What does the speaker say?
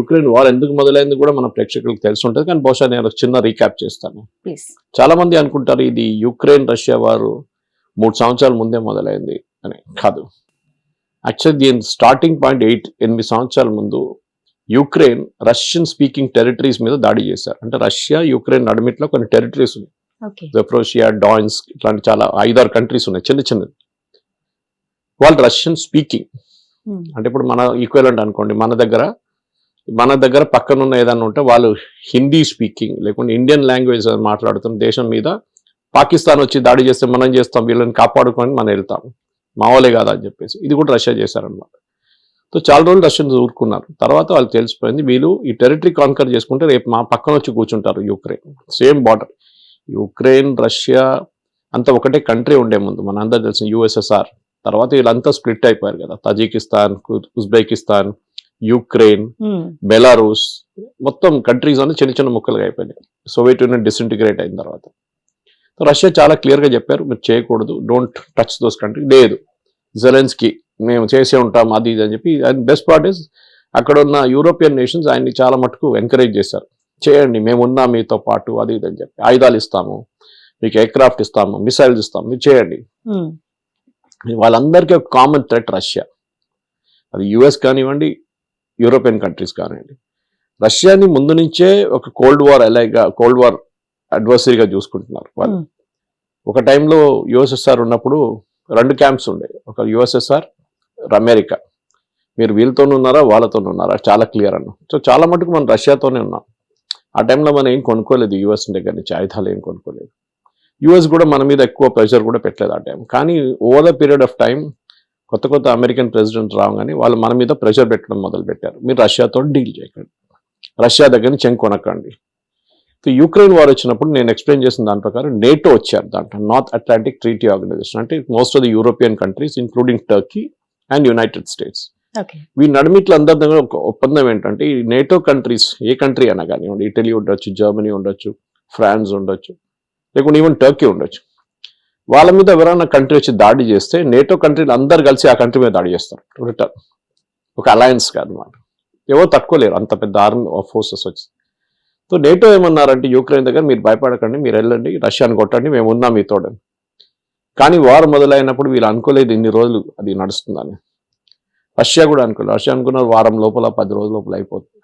Ukraine war ఎందుకు మొదలైంది కూడా మన ప్రేక్షకులకు తెలిసి ఉంటుంది కానీ బహుశా నేను ఒక చిన్న రీక్యాప్ చేస్తాను. చాలా మంది అనుకుంటారు ఇది యుక్రెయిన్ రష్యా వారు మూడు సంవత్సరాల ముందే మొదలైంది అని. కాదు. యాక్చువల్లీ దీని స్టార్టింగ్ పాయింట్ ఎయిట్ ఎనిమిది సంవత్సరాల ముందు యుక్రెయిన్ రష్యన్ స్పీకింగ్ టెరిటరీస్ మీద దాడి చేశారు. అంటే రష్యా యుక్రెయిన్ నడిమిట్లో కొన్ని టెరిటరీస్ ఉన్నాయి. జెఫ్రోషియా డాయిన్స్ ఇట్లాంటి చాలా ఐదారు కంట్రీస్ ఉన్నాయి చిన్న చిన్నది వాళ్ళు రష్యన్ స్పీకింగ్ అంటే ఇప్పుడు మన ఈక్వలెంట్ అనుకోండి మన దగ్గర మన దగ్గర పక్కన ఉన్న ఏదైనా ఉంటే వాళ్ళు హిందీ స్పీకింగ్ లేకుంటే ఇండియన్ లాంగ్వేజ్ మాట్లాడుతున్న దేశం మీద పాకిస్తాన్ వచ్చి దాడి చేస్తే మనం చేస్తాం వీళ్ళని కాపాడుకొని మనం వెళ్తాం. మావోలే కాదా అని చెప్పేసి. ఇది కూడా రష్యా చేశారనమాట సో చాలా రోజులు రష్యన్స్ ఊరుకున్నారు. తర్వాత వాళ్ళకి తెలిసిపోయింది వీళ్ళు ఈ టెరిటరీ కాన్కర్ చేసుకుంటే రేపు మా పక్కన వచ్చి కూర్చుంటారు Ukraine. Same border. Ukraine Russia అంతా ఒకటే కంట్రీ ఉండే ముందు మన అందరు తెలిసిన యుఎస్ఎస్ఆర్. తర్వాత వీళ్ళంతా స్ప్లిట్ అయిపోయారు కదా. తజికిస్తాన్ ఉజ్బెకిస్తాన్ యుక్రెయిన్ బెలారూస్ మొత్తం కంట్రీస్ అన్ని చిన్న చిన్న ముక్కలుగా అయిపోయినాయి. సోవియట్ యూనియన్ డిసింటిగ్రేట్ అయిన తర్వాత. రష్యా చాలా క్లియర్గా చెప్పారు మీరు చేయకూడదు డోంట్ టచ్ దోస్ కంట్రీ లేదు. జెలెన్స్కి మేము చేసే ఉంటాం అది ఇది అని చెప్పి అండ్ బెస్ట్ పార్ట్ ఇస్ అక్కడ ఉన్న యూరోపియన్ నేషన్స్ ఆయన్ని చాలా మటుకు ఎంకరేజ్ చేశారు. చేయండి మేము ఉన్నాం మీతో పాటు అది ఇది అని చెప్పి. ఆయుధాలు ఇస్తాము మీకు ఎయిర్క్రాఫ్ట్ ఇస్తాము మిసైల్స్ ఇస్తాము మీరు చేయండి. వాళ్ళందరికీ ఒక కామన్ థ్రెట్ రష్యా అది యుఎస్ కానివ్వండి యూరోపియన్ కంట్రీస్ కానివ్వండి. రష్యాని ముందు నుంచే ఒక కోల్డ్ వార్ ఎలాగా కోల్డ్ వార్ అడ్వర్సరీగా చూసుకుంటున్నారు వాళ్ళు. Hmm. ఒక టైంలో యుఎస్ఎస్ఆర్ ఉన్నప్పుడు రెండు క్యాంప్స్ ఉండే. ఒక యుఎస్ఎస్ఆర్ అమెరికా. మీరు వీళ్ళతోనే ఉన్నారా వాళ్ళతోనే ఉన్నారా? చాలా క్లియర్ అన్న. సో చాలా మటుకు మనం రష్యాతోనే ఉన్నాం. ఆ టైంలో మనం ఏం కొనుక్కోలేదు యుఎస్ దగ్గర నుంచి ఆయుధాలు ఏం కొనుక్కోలేదు. యుఎస్ కూడా మన మీద ఎక్కువ ప్రెషర్ కూడా పెట్టలేదు ఆ టైం. కానీ over the period of time కొత్త కొత్త అమెరికన్ ప్రెసిడెంట్ రాగానే వాళ్ళు మన మీద ప్రెషర్ పెట్టడం మొదలు పెట్టారు మీరు రష్యాతో డీల్ చేయకండి. రష్యా దగ్గర ఏం కొనకండి. సో యూక్రెయిన్ వార్ వచ్చినప్పుడు నేను ఎక్స్ప్లెయిన్ చేసిన దాని ప్రకారం నేటో వచ్చారు దాంట్లో నార్త్ అట్లాంటిక్ ట్రీటీ ఆర్గనైజేషన్. అంటే most of the European countries including Turkey and United States ఈ నడిమిట్ల అందరి దగ్గర ఒక ఒప్పందం ఏంటంటే ఈ నేటో కంట్రీస్ ఏ కంట్రీ అయినా కానివ్వండి ఇటలీ ఉండొచ్చు జర్మనీ ఉండొచ్చు ఫ్రాన్స్ ఉండొచ్చు లేకుంటే ఈవెన్ టర్కీ ఉండొచ్చు. వాళ్ళ మీద ఎవరైనా కంట్రీ వచ్చి దాడి చేస్తే నేటో కంట్రీలు అందరు కలిసి ఆ కంట్రీ మీద దాడి చేస్తారు. రిటర్న్ ఒక అలయన్స్ అనమాట ఎవరు తట్టుకోలేరు అంత పెద్ద ఆర్మీ ఫోర్సెస్ వచ్చి. సో నేటో ఏమన్నారంటే యూక్రెయిన్ దగ్గర మీరు భయపడకండి మీరు వెళ్ళండి రష్యాని కొట్టండి మేము ఉన్నాం మీతో కానీ వారు మొదలైనప్పుడు వీళ్ళు అనుకోలేదు ఇన్ని రోజులు అది నడుస్తుందని. రష్యా కూడా అనుకోలేదు. రష్యా అనుకున్నారు వారం లోపల పది రోజుల లోపల అయిపోతుంది.